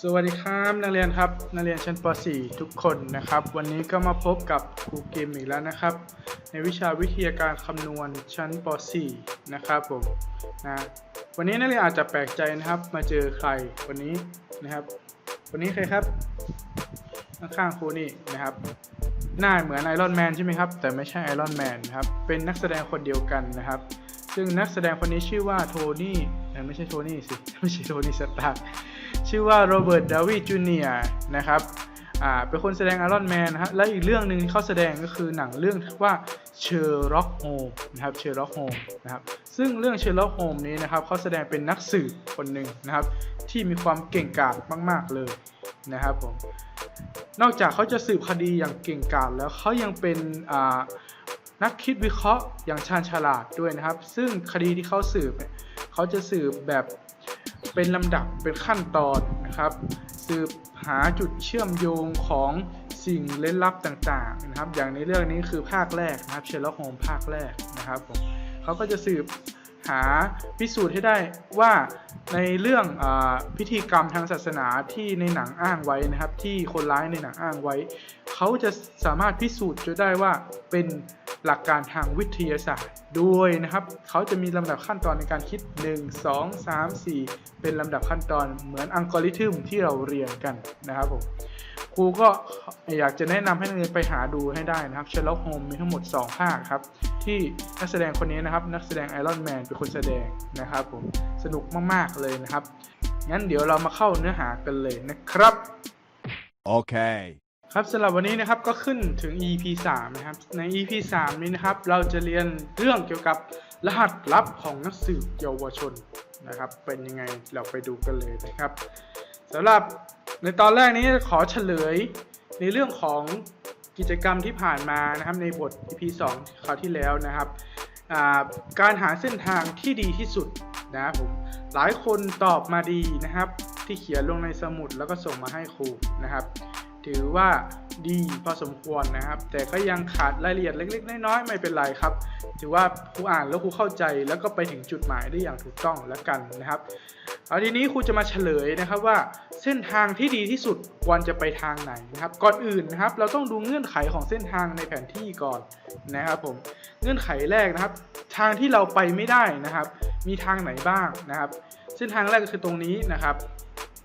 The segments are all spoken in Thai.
สวัสดีครับนักเรียนครับนักเรียนชั้นป .4 ทุกคนนะครับ วันนี้ก็มาพบกับครูเกมอีกแล้วนะครับ ในวิชาวิทยาการคำนวณชั้นป .4 นะครับผมนะวันนี้นักเรียนอาจจะแปลกใจนะครับ มาเจอใครวันนี้นะครับ วันนี้ใครครับข้างๆครูนี่นะครับ หน้าเหมือนไอรอนแมนใช่ไหมครับ แต่ไม่ใช่ไอรอนแมนนะครับเป็นนักแสดงคนเดียวกันนะครับ ซึ่งนักแสดงคนนี้ชื่อว่าโทนี่ ไม่ใช่โทนี่สิ ไม่ใช่โทนี่สตาร์ชื่อว่าโรเบิร์ตดาวิจูเนียนะครับอ่าเป็นคนแสดงไอรอนแมนนะฮะและอีกเรื่องหนึ่งที่เขาแสดงก็คือหนังเรื่องว่าเชอร์ล็อกโฮมนะครับเชอร์ล็อกโฮมนะครับซึ่งเรื่องเชอร์ล็อกโฮมนี้นะครับเขาแสดงเป็นนักสืบคนหนึ่งนะครับ ที่มีความเก่งกาจมาก ๆ เลยนะครับผมนอกจากเขาจะสืบคดีอย่างเก่งกาจแล้วเขายังเป็นอ่านักคิดวิเคราะห์อย่างชาญฉลาดด้วยนะครับ ซึ่งคดีที่เขาสืบเนี่ย เขาจะสืบแบบเป็นลำดับเป็นขั้นตอนนะครับ สืบหาจุดเชื่อมโยงของสิ่งเล่นลับต่างๆนะครับ อย่างในเรื่องนี้คือภาคแรกนะครับเชลล์โฮมภาคแรกนะครับผมเขาก็จะสืบ หาพิสูจน์ให้ได้ว่าในเรื่องอพิธีกรรมทางศาสนาที่ในหนังอ้างไว้นะครับ ที่คนร้ายในหนังอ้างไว้ เขาจะสามารถพิสูจน์จนได้ว่าเป็นหลักการทางวิทยาศาสตร์ด้วยนะครับ เขาจะมีลำดับขั้นตอนในการคิด 1 2 3 4 เป็นลำดับขั้นตอนเหมือนอัลกอริทึมที่เราเรียนกันนะครับผม ครูก็อยากจะแนะนำให้นักเรียนไปหาดูให้ได้นะครับเชลล็อกโฮมมีทั้งหมด 2 ภาคครับ ที่นักแสดงคนนี้นะครับ นักแสดงไอรอนแมนเป็นคนแสดงนะครับผมสนุกมาก ๆ เลยนะครับ งั้นเดี๋ยวเรามาเข้าเนื้อหากันเลยนะครับ Okay. ครับสำหรับวันนี้นะครับก็ขึ้นถึง EP 3 นะครับ ใน EP 3 นี้นะครับ เราจะเรียนเรื่องเกี่ยวกับรหัสลับของนักสืบเยาวชนนะครับ เป็นยังไงเราไปดูกันเลยนะครับสำหรับ ในตอนแรกนี้ขอเฉลยในเรื่องของกิจกรรมที่ผ่านมานะครับในบท EP 2คราวที่แล้วนะครับ การหาเส้นทางที่ดีที่สุดนะครับผมหลายคนตอบมาดีนะครับ ที่เขียนลงในสมุดแล้วก็ส่งมาให้ครูนะครับ ถือว่า ดีพอสมควรนะครับ แต่ก็ยังขาดรายละเอียดเล็ก ๆ น้อยๆไม่เป็นไรครับ ถือว่าครูอ่านแล้วครูเข้าใจแล้วก็ไปถึงจุดหมายได้อย่างถูกต้องแล้วกันนะครับเอาทีนี้ครูจะมาเฉลยนะครับว่า เส้นทางที่ดีที่สุดควรจะไปทางไหนนะครับ ก่อนอื่นนะครับ เราต้องดูเงื่อนไขของเส้นทางในแผนที่ก่อนนะครับผมเงื่อนไขแรกนะครับ ทางที่เราไปไม่ได้นะครับ มีทางไหนบ้างนะครับ เส้นทางแรกก็คือตรงนี้นะครับ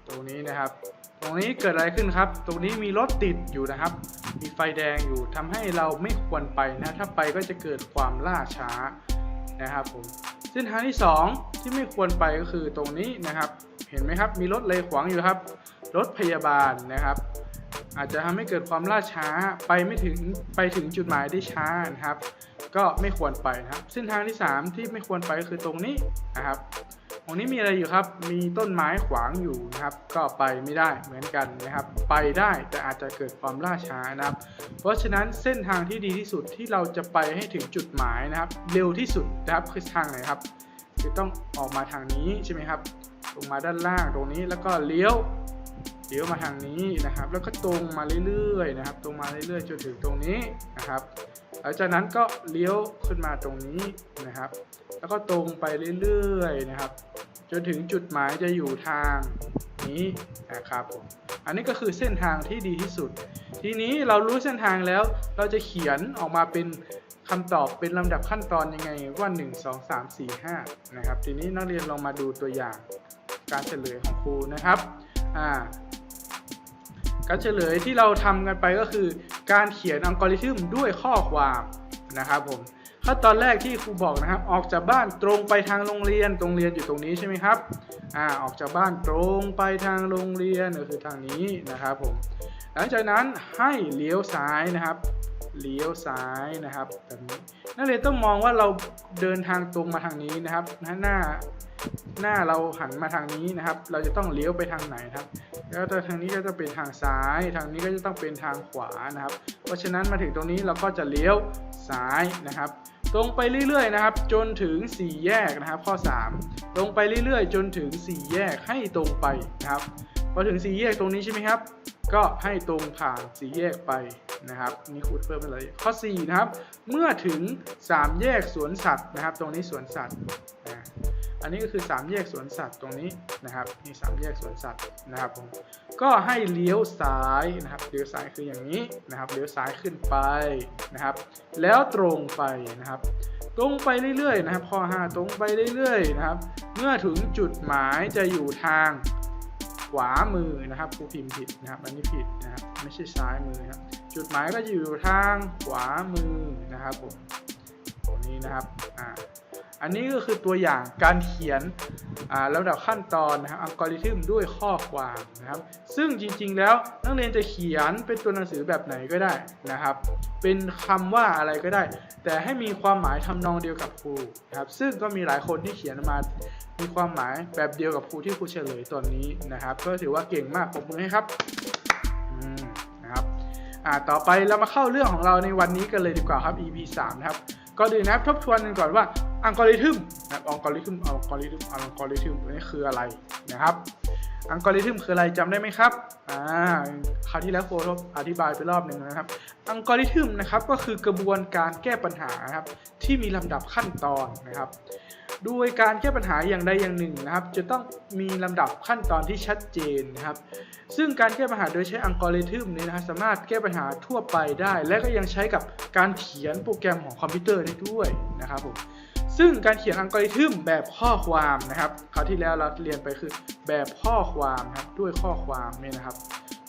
ตรงนี้นะครับ ตรงนี้เกิดอะไรขึ้นครับ ตรงนี้มีรถติดอยู่นะครับ มีไฟแดงอยู่ทำให้เราไม่ควรไปนะ ถ้าไปก็จะเกิดความล่าช้านะครับผมเส้นทางที่ 2 ที่ไม่ควรไปก็คือตรงนี้นะครับ เห็นไหมครับ มีรถเลยขวางอยู่ครับ รถพยาบาลนะครับ อาจจะทำให้เกิดความล่าช้าไปไม่ถึงไปถึงจุดหมายได้ช้านะครับ ก็ไม่ควรไปนะครับ เส้นทางที่ 3 ที่ไม่ควรไปก็คือตรงนี้นะครับ ตรงนี้มีอะไรอยู่ครับ มีต้นไม้ขวางอยู่นะครับ ก็ไปไม่ได้เหมือนกันนะครับ ไปได้แต่อาจจะเกิดความล่าช้านะครับ เพราะฉะนั้นเส้นทางที่ดีที่สุดที่เราจะไปให้ถึงจุดหมายนะครับ เร็วที่สุดนะครับคือทางไหนครับคือต้องออกมาทางนี้ใช่ไหมครับ ลงมาด้านล่างตรงนี้แล้วก็เลี้ยวเลี้ยวมาทางนี้นะครับ แล้วก็ตรงมาเรื่อยๆนะครับ ตรงมาเรื่อยๆจนถึงตรงนี้นะครับหลังจากนั้นก็เลี้ยวขึ้นมาตรงนี้นะครับ แล้วก็ตรงไปเรื่อยๆนะครับ จนถึงจุดหมายจะอยู่ทางนี้นะครับผมอันนี้ก็คือเส้นทางที่ดีที่สุด ทีนี้เรารู้เส้นทางแล้วเราจะเขียนออกมาเป็นคำตอบเป็นลำดับขั้นตอนยังไงว่า 1 2 3 4 5นะครับทีนี้นักเรียนลองมาดูตัวอย่างการเฉลยของครูนะครับอ่าการเฉลยที่เราทำกันไปก็คือ การเขียนอัลกอริทึมด้วยข้อความนะครับผม ขั้นตอนแรกที่ครูบอกนะครับ ออกจากบ้านตรงไปทางโรงเรียน โรงเรียนอยู่ตรงนี้ใช่ไหมครับ อ่า ออกจากบ้านตรงไปทางโรงเรียนก็คือทางนี้นะครับผม หลังจากนั้นให้เลี้ยวซ้ายนะครับ เลี้ยวซ้ายนะครับแบบนี้นักเรียนต้องมองว่าเราเดินทางตรงมาทางนี้นะครับ หน้าหน้าเราหันมาทางนี้นะครับ เราจะต้องเลี้ยวไปทางไหนครับ แล้วทางนี้ก็จะเป็นทางซ้าย ทางนี้ก็จะต้องเป็นทางขวานะครับ เพราะฉะนั้นมาถึงตรงนี้เราก็จะเลี้ยวซ้ายนะครับ ตรงไปเรื่อยๆนะครับ จนถึง 4 แยกนะครับ ข้อ 3 ตรงไปเรื่อยๆ จนถึง 4 แยกให้ตรงไปนะครับพอถึง 4 แยกตรงนี้ใช่ไหมครับ ก็ให้ตรงผ่าน4แยกไปนะครับนี่คูดเพิ่มไปเลยข้อ4นะครับ เมื่อถึง 3 แยกสวนสัตว์นะครับ ตรงนี้สวนสัตว์นะอันนี้ก็คือสามแยกสวนสัตว์ตรงนี้นะครับนี่สามแยกสวนสัตว์นะครับผมก็ให้เลี้ยวซ้ายนะครับเลี้ยวซ้ายคืออย่างนี้นะครับเลี้ยวซ้ายขึ้นไปนะครับ แล้วตรงไปนะครับ ตรงไปเรื่อยๆนะครับข้อ5ตรงไปเรื่อยๆนะครับ เมื่อถึงจุดหมายจะอยู่ทาง ขวามือนะครับครูพิมพ์ผิดนะครับอันนี้ผิดนะครับไม่ใช่ซ้ายมือครับจุดหมายก็อยู่ทางขวามือนะครับผมตรงนี้นะครับอ่า อันนี้ก็คือตัวอย่างการเขียนลำดับขั้นตอนนะครับอัลกอริทึมด้วยข้อความนะครับ ซึ่งจริงๆแล้วนักเรียนจะเขียนเป็นตัวหนังสือแบบไหนก็ได้นะครับ เป็นคำว่าอะไรก็ได้ แต่ให้มีความหมายทำนองเดียวกับครูนะครับซึ่งก็มีหลายคนที่เขียนมามีความหมายแบบเดียวกับครูที่ครูเฉลยตอนนี้นะครับ ก็ถือว่าเก่งมากปรบมือให้ครับนะครับต่อไปเรามาเข้าเรื่องของเราในวันนี้กันเลยดีกว่าครับ EP 3 นะครับก่อนอื่นนะครับทบทวนกันก่อนว่า อัลกอริทึมนะครับอัลกอริทึมอัลกอริทึมอัลกอริทึมนี่คืออะไรนะครับอัลกอริทึมคืออะไรจำได้ไหมครับอ่าคราวที่แล้วโค้ดอธิบายไปรอบหนึ่งนะครับอัลกอริทึมนะครับก็คือกระบวนการแก้ปัญหาครับที่มีลำดับขั้นตอนนะครับโดยการแก้ปัญหาอย่างใดอย่างหนึ่งนะครับ จะต้องมีลำดับขั้นตอนที่ชัดเจนนะครับ ซึ่งการแก้ปัญหาโดยใช้อัลกอริทึมนี้นะครับสามารถแก้ปัญหาทั่วไปได้ และก็ยังใช้กับการเขียนโปรแกรมของคอมพิวเตอร์ได้ด้วยนะครับผม ซึ่งการเขียนอัลกอริทึมแบบข้อความนะครับคราวที่แล้วเราเรียนไปคือแบบข้อความครับด้วยข้อความเนี่ยนะครับ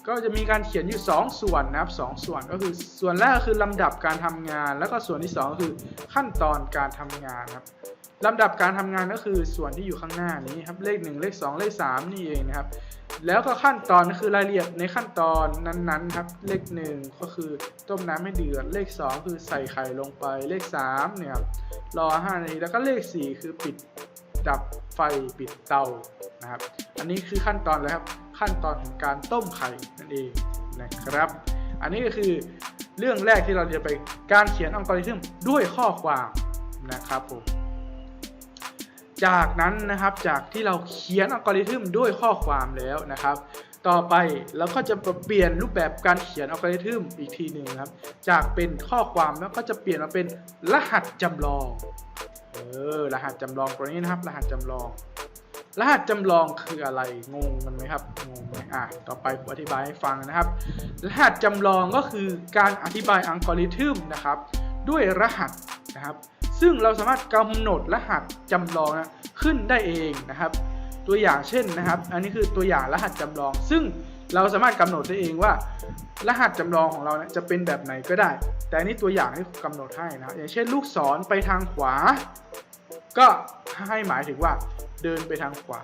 ก็จะมีการเขียนอยู่ 2 ส่วนนะครับสองส่วนก็คือส่วนแรกก็คือลำดับการทำงาน แล้วก็ส่วนที่สองก็คือขั้นตอนการทำงานครับ ลำดับการทำงานก็คือส่วนที่อยู่ข้างหน้านี้ครับเลข 1 เลข 2 เลข 3 นี่เองนะครับ แล้วก็ขั้นตอนก็คือรายละเอียดในขั้นตอนนั้นๆครับเลข 1 ก็คือต้มน้ำให้เดือดเลข 2 คือใส่ไข่ลงไปเลข3เนี่ยครับรอ5นาทีแล้วก็เลข 4 คือปิดดับไฟปิดเตานะครับ อันนี้คือขั้นตอนแล้วครับขั้นตอนของการต้มไข่นั่นเองนะครับ อันนี้ก็คือเรื่องแรกที่เราจะไปการเขียนอัลกอริทึมด้วยข้อความนะครับผม จากนั้นนะครับจากที่เราเขียนอัลกอริทึมด้วยข้อความแล้วนะครับ ต่อไปเราก็จะเปลี่ยนรูปแบบการเขียนอัลกอริทึมอีกทีหนึ่งครับ จากเป็นข้อความแล้วก็จะเปลี่ยนมาเป็นรหัสจำลองเออรหัสจำลองตัวนี้นะครับ รหัสจำลอง รหัสจำลองคืออะไรงงกันไหมครับงงไหมอะต่อไปผมอธิบายให้ฟังนะครับ รหัสจำลองก็คือการอธิบายอัลกอริทึมนะครับ ด้วยรหัสนะครับ ซึ่งเราสามารถกำหนดรหัสจำลองนะขึ้นได้เองนะครับ ตัวอย่างเช่นนะครับ อันนี้คือตัวอย่างรหัสจำลอง ซึ่งเราสามารถกำหนดได้เองว่า รหัสจำลองของเรานะจะเป็นแบบไหนก็ได้ แต่อันนี้ตัวอย่างที่กำหนดให้นะอย่างเช่น ลูกศรไปทางขวา ก็ให้หมายถึงว่าเดินไปทางขวา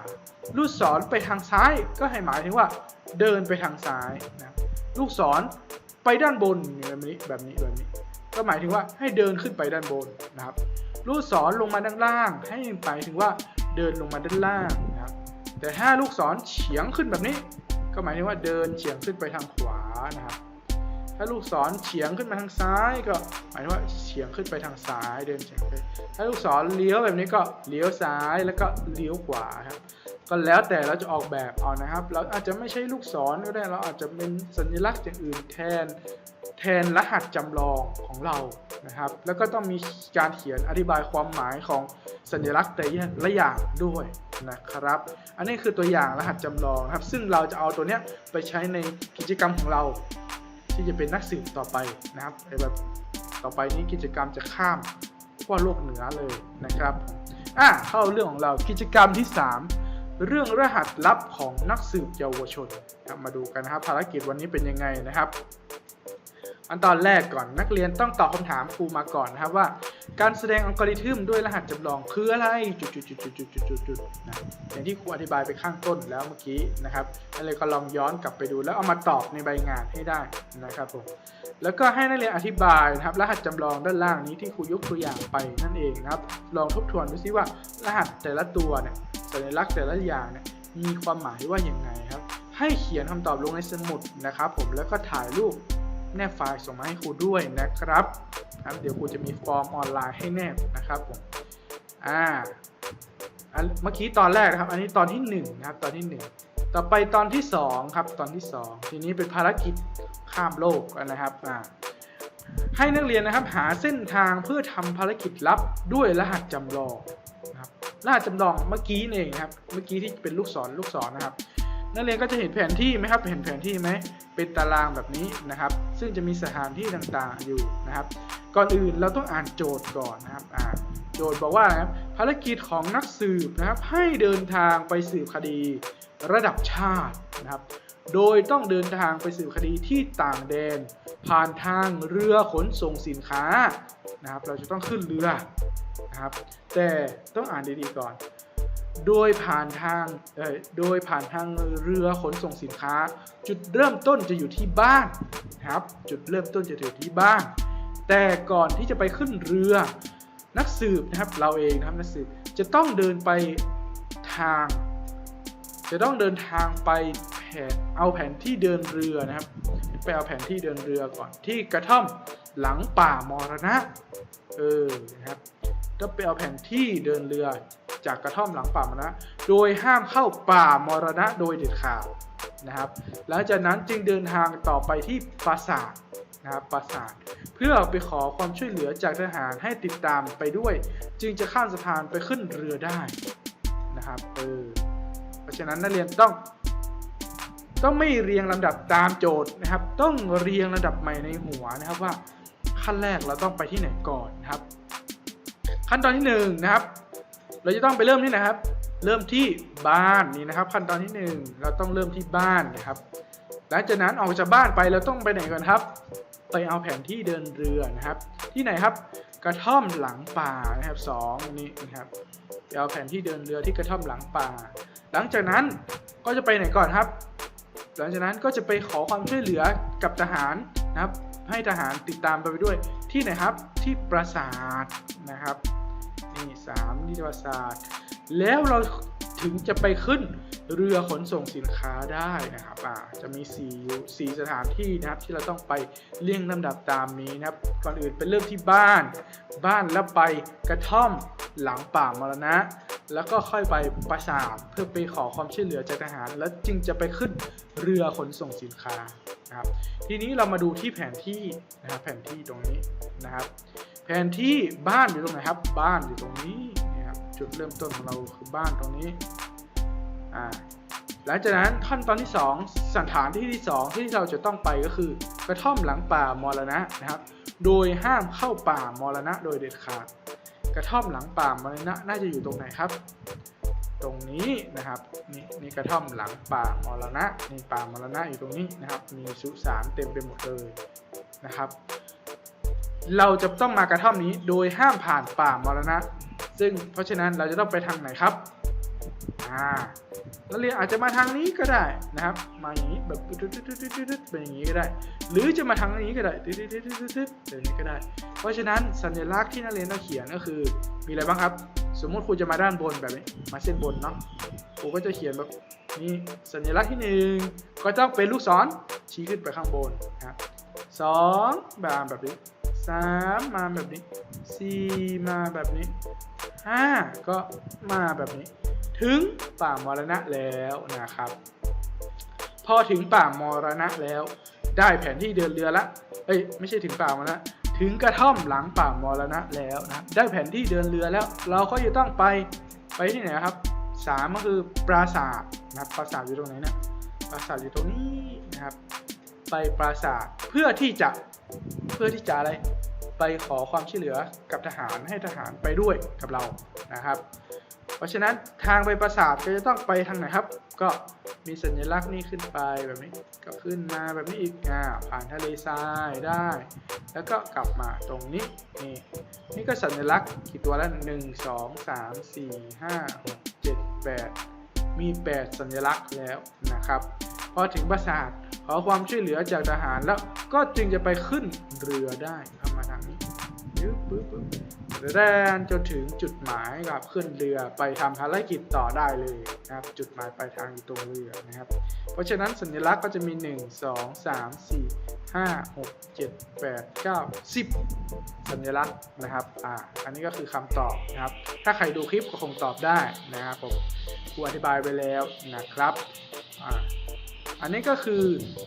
ลูกศรไปทางซ้ายก็ให้หมายถึงว่า เดินไปทางซ้ายนะลูกศรไปด้านบนแบบนี้แบบนี้แบบนี้ ก็หมายถึงว่าให้เดินขึ้นไปด้านบนนะครับลูกศรลงมาด้านล่าง ให้หมายถึงว่าเดินลงมาด้านล่างนะครับแต่ถ้าลูกศรเฉียงขึ้นแบบนี้ ก็หมายถึงว่าเดินเฉียงขึ้นไปทางขวา ถ้าลูกศรเฉียงขึ้นมาทางซ้ายก็หมายถึงว่าเฉียงขึ้นไปทางซ้ายเดินเฉียงไปถ้าลูกศรเลี้ยวแบบนี้ก็เลี้ยวซ้ายแล้วก็เลี้ยวขวาครับ ก็แล้วแต่เราจะออกแบบเอานะครับ เราอาจจะไม่ใช่ลูกศรก็ได้เราอาจจะเป็นสัญลักษณ์อย่างอื่นแทนแทนรหัสจำลองของเรานะครับ แล้วก็ต้องมีการเขียนอธิบายความหมายของสัญลักษณ์แต่ละอย่างด้วยนะครับ อันนี้คือตัวอย่างรหัสจำลองครับ ซึ่งเราจะเอาตัวเนี้ยไปใช้ในกิจกรรมของเรา ที่จะเป็นนักสืบต่อไปนะครับแบบต่อไปนี้กิจกรรมจะข้ามขั้วโลกเหนือเลยนะครับอะเข้าเรื่องของเรากิจกรรมที่ 3 เรื่องรหัสลับของนักสืบเยาวชนครับมาดูกันนะครับภารกิจวันนี้เป็นยังไงนะครับ อันตอนแรกก่อนนักเรียนต้องตอบคำถามครูมาก่อนนะครับว่า การแสดงอัลกอริทึมด้วยรหัสจำลองคืออะไรจุดจุดจุดจุดจุดจุดจุดจุดนะอย่างที่ครูอธิบายไปข้างต้นแล้วเมื่อกี้นะครับนั่นเลยก็ลองย้อนกลับไปดูแล้วเอามาตอบในใบงานให้ได้นะครับผมแล้วก็ให้นักเรียนอธิบายนะครับ รหัสจำลองด้านล่างนี้ที่ครูยกตัวอย่างไปนั่นเองนะครับ ลองทบทวนดูซิว่ารหัสแต่ละตัวเนี่ยสัญลักษณ์แต่ละอย่างเนี่ยมีความหมายว่าอย่างไงครับ ให้เขียนคำตอบลงในสมุดนะครับ ผมแล้วก็ถ่ายรูป แนบไฟล์ส่งมาให้ครูด้วยนะครับครับเดี๋ยวครูจะมีฟอร์มออนไลน์ให้แนบนะครับผมอ่าเมื่อกี้ตอนแรกนะครับ อันนี้ตอนที่หนึ่งนะครับตอนที่หนึ่งต่อไปตอนที่สองครับตอนที่สองทีนี้เป็นภารกิจข้ามโลกนะครับอ่าให้นักเรียนนะครับหาเส้นทางเพื่อทำภารกิจลับด้วยรหัสจำลองนะครับรหัสจำลองเมื่อกี้นี่เองครับ เมื่อกี้ที่เป็นลูกศรลูกศรนะครับ นักเรียนก็จะเห็นแผนที่ไหมครับ เห็นแผนที่ไหม เป็นตารางแบบนี้นะครับ ซึ่งจะมีสถานที่ต่างๆอยู่นะครับ ก่อนอื่นเราต้องอ่านโจทย์ก่อนนะครับอ่าโจทย์บอกว่านะครับภารกิจของนักสืบนะครับ ให้เดินทางไปสืบคดีระดับชาตินะครับ โดยต้องเดินทางไปสืบคดีที่ต่างแดน ผ่านทางเรือขนส่งสินค้านะครับ เราจะต้องขึ้นเรือนะครับ แต่ต้องอ่านดีๆก่อน โดยผ่านทางโดยผ่านทางเรือขนส่งสินค้า จุดเริ่มต้นจะอยู่ที่บ้านนะครับ จุดเริ่มต้นจะอยู่ที่บ้าน แต่ก่อนที่จะไปขึ้นเรือ นักสืบนะครับเราเองนะครับนักสืบจะต้องเดินไปทาง จะต้องเดินทางไปแผนเอาแผนที่เดินเรือนะครับ ไปเอาแผนที่เดินเรือก่อนที่กระท่อมหลังป่ามรณะเออนะครับ ก็ไปเอาแผนที่เดินเรือจากกระท่อมหลังป่ามรณะ โดยห้ามเข้าป่ามรณะโดยเด็ดขาดนะครับ หลังจากนั้นจึงเดินทางต่อไปที่ปราสาทนะครับปราสาทเพื่อไปขอความช่วยเหลือจากทหารให้ติดตามไปด้วย จึงจะข้ามสะพานไปขึ้นเรือได้นะครับเออเพราะฉะนั้นนักเรียนต้อง ต้องไม่เรียงลำดับตามโจทย์นะครับ ต้องเรียงลำดับใหม่ในหัวนะครับว่าขั้นแรกเราต้องไปที่ไหนก่อนนะครับ ขั้นตอนที่หนึ่งนะครับ เราจะต้องไปเริ่มที่ไหนครับ เริ่มที่บ้านนี่นะครับ ขั้นตอนที่หนึ่งเราต้องเริ่มที่บ้านนะครับ หลังจากนั้นออกจากบ้านไปเราต้องไปไหนก่อนครับ ไปเอาแผนที่เดินเรือนะครับ ที่ไหนครับกระท่อมหลังป่านะครับสองนี่นะครับไปเอาแผนที่เดินเรือที่กระท่อมหลังป่า หลังจากนั้นก็จะไปไหนก่อนครับ หลังจากนั้นก็จะไปขอความช่วยเหลือกับทหารนะครับ ให้ทหารติดตามไปด้วยที่ไหนครับที่ปราสาทนะครับ สามที่ปราสาทแล้วเราถึงจะไปขึ้นเรือขนส่งสินค้าได้นะครับอ่าจะมี4่สี่สถานที่นะครับที่เราต้องไปเรียงลำดับตามนี้นะครับก่อนอื่นเป็นเริ่มที่บ้าน บ้านแล้วไปกระท่อมหลังป่ามรณะ แล้วก็ค่อยไปปราสาทเพื่อไปขอความช่วยเหลือจากทหาร แล้วจึงจะไปขึ้นเรือขนส่งสินค้านะครับ ทีนี้เรามาดูที่แผนที่นะครับแผนที่ตรงนี้นะครับ แผนที่บ้านอยู่ตรงไหนครับ บ้านอยู่ตรงนี้นะครับจุดเริ่มต้นของเราคือบ้านตรงนี้อ่าหลังจากนั้นขั้นตอนที่ 2 สถานที่ที่ 2 ที่เราจะต้องไปก็คือ กระท่อมหลังป่ามรณะนะครับ โดยห้ามเข้าป่ามรณะโดยเด็ดขาด กระท่อมหลังป่ามรณะน่าจะอยู่ตรงไหนครับ ตรงนี้นะครับนี่นี่กระท่อมหลังป่ามรณะนี่ป่ามรณะอยู่ตรงนี้นะครับ มีสุสานเต็มไปหมดเลยนะครับ เราจะต้องมากระท่อมนี้โดยห้ามผ่านป่ามรณะ ซึ่งเพราะฉะนั้นเราจะต้องไปทางไหนครับอ่านักเรียนอาจจะมาทางนี้ก็ได้นะครับ มาอย่างนี้แบบตึ๊ดๆๆๆๆเป็นอย่างนี้ก็ได้ หรือจะมาทางนี้ก็ได้ตึ๊ดๆๆๆๆแบบนี้ก็ได้ เพราะฉะนั้นสัญลักษณ์ที่นักเรียนต้องเขียนก็คือ มีอะไรบ้างครับ สมมุติครูจะมาด้านบนแบบนี้ มาเส้นบนเนาะครูก็จะเขียนแบบนี้สัญลักษณ์ที่หนึ่งก็ต้องเป็นลูกศรชี้ขึ้นไปข้างบนนะครับสองแบบแบบนี้ สามมาแบบนี้สี่มาแบบนี้ห้าก็มาแบบนี้ ถึงป่ามรณะแล้วนะครับ พอถึงป่ามรณะแล้ว ได้แผนที่เดินเรือละเอ้ยไม่ใช่ถึงป่ามรณะถึงกระท่อมหลังป่ามรณะแล้วนะได้แผนที่เดินเรือแล้ว เราก็จะต้องไปไปที่ไหนครับสามก็คือปราสาทนะปราสาทอยู่ตรงไหนนะปราสาทอยู่ตรงนี้นะครับ ไปปราสาทเพื่อที่จะ เพื่อที่จะอะไรไปขอความช่วยเหลือกับทหารให้ทหารไปด้วยกับเรานะครับ เพราะฉะนั้นทางไปปราสาทก็จะต้องไปทางไหนครับ ก็มีสัญลักษณ์นี่ขึ้นไปแบบนี้ก็ขึ้นมาแบบนี้อีกอ่าผ่านทะเลทรายได้ แล้วก็กลับมาตรงนี้นี่นี่ก็สัญลักษณ์กี่ตัวแล้วหนึ่งสองสามสี่ห้าหกเจ็ดแปดมีแปดสัญลักษณ์แล้วนะครับ พอถึงปราสาทขอความช่วยเหลือจากทหารแล้วก็จึงจะไปขึ้นเรือได้เข้ามาทางนี้ปึ๊บปึ๊บปึ๊บแรนจนถึงจุดหมายครับขึ้นเรือไปทำภารกิจต่อได้เลยนะครับ จุดหมายปลายทางอยู่ตรงเรือนะครับ เพราะฉะนั้นสัญลักษณ์ก็จะมี 1 2 3 4 5 6 7 8 9 10 สัญลักษณ์นะครับอ่าอันนี้ก็คือคำตอบนะครับ ถ้าใครดูคลิปก็คงตอบได้นะครับผมครูอธิบายไปแล้วนะครับอ่า อันนี้ก็คือ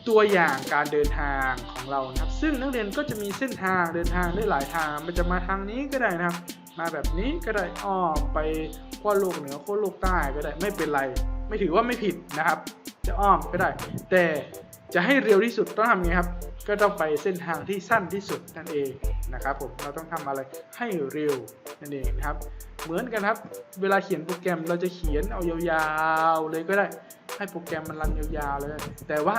ตัวอย่างการเดินทางของเรานะครับ ซึ่งนักเรียนก็จะมีเส้นทางเดินทางได้หลายทาง มันจะมาทางนี้ก็ได้นะครับ มาแบบนี้ก็ได้อ้อมไปขั้วโลกเหนือขั้วโลกใต้ก็ได้ไม่เป็นไร ไม่ถือว่าไม่ผิดนะครับ จะอ้อมก็ได้ แต่จะให้เร็วที่สุดต้องทำไงครับ ก็ต้องไปเส้นทางที่สั้นที่สุดนั่นเองนะครับผมเราต้องทำอะไรให้เร็วนั่นเองนะครับ เหมือนกันครับ เวลาเขียนโปรแกรมเราจะเขียนเอายาวๆเลยก็ได้ ให้โปรแกรมมันรันยาวๆเลย แต่ว่า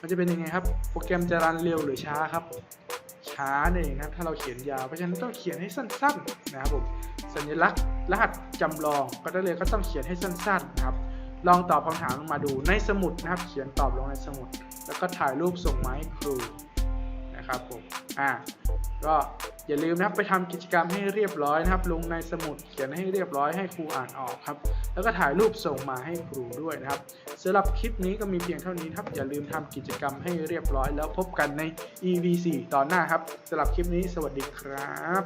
มันจะเป็นยังไงครับ โปรแกรมจะรันเร็วหรือช้าครับ ช้านั่นเองนะครับ ถ้าเราเขียนยาว เพราะฉะนั้นต้องเขียนให้สั้นๆนะครับผม สัญลักษณ์รหัสจำลองก็ได้เลยก็ต้องเขียนให้สั้นๆนะครับ ลองตอบคำถามมาดูในสมุดนะครับ เขียนตอบลงในสมุด แล้วก็ถ่ายรูปส่งมาให้ครู นะครับผมอ่าก็อย่าลืมนะครับไปทำกิจกรรมให้เรียบร้อยนะครับ ลงในสมุดเขียนให้เรียบร้อยให้ครูอ่านออกครับ แล้วก็ถ่ายรูปส่งมาให้ครูด้วยนะครับสำหรับคลิปนี้ก็มีเพียงเท่านี้ครับ อย่าลืมทำกิจกรรมให้เรียบร้อย แล้วพบกันใน EV4 ตอนหน้าครับสำหรับคลิปนี้สวัสดีครับ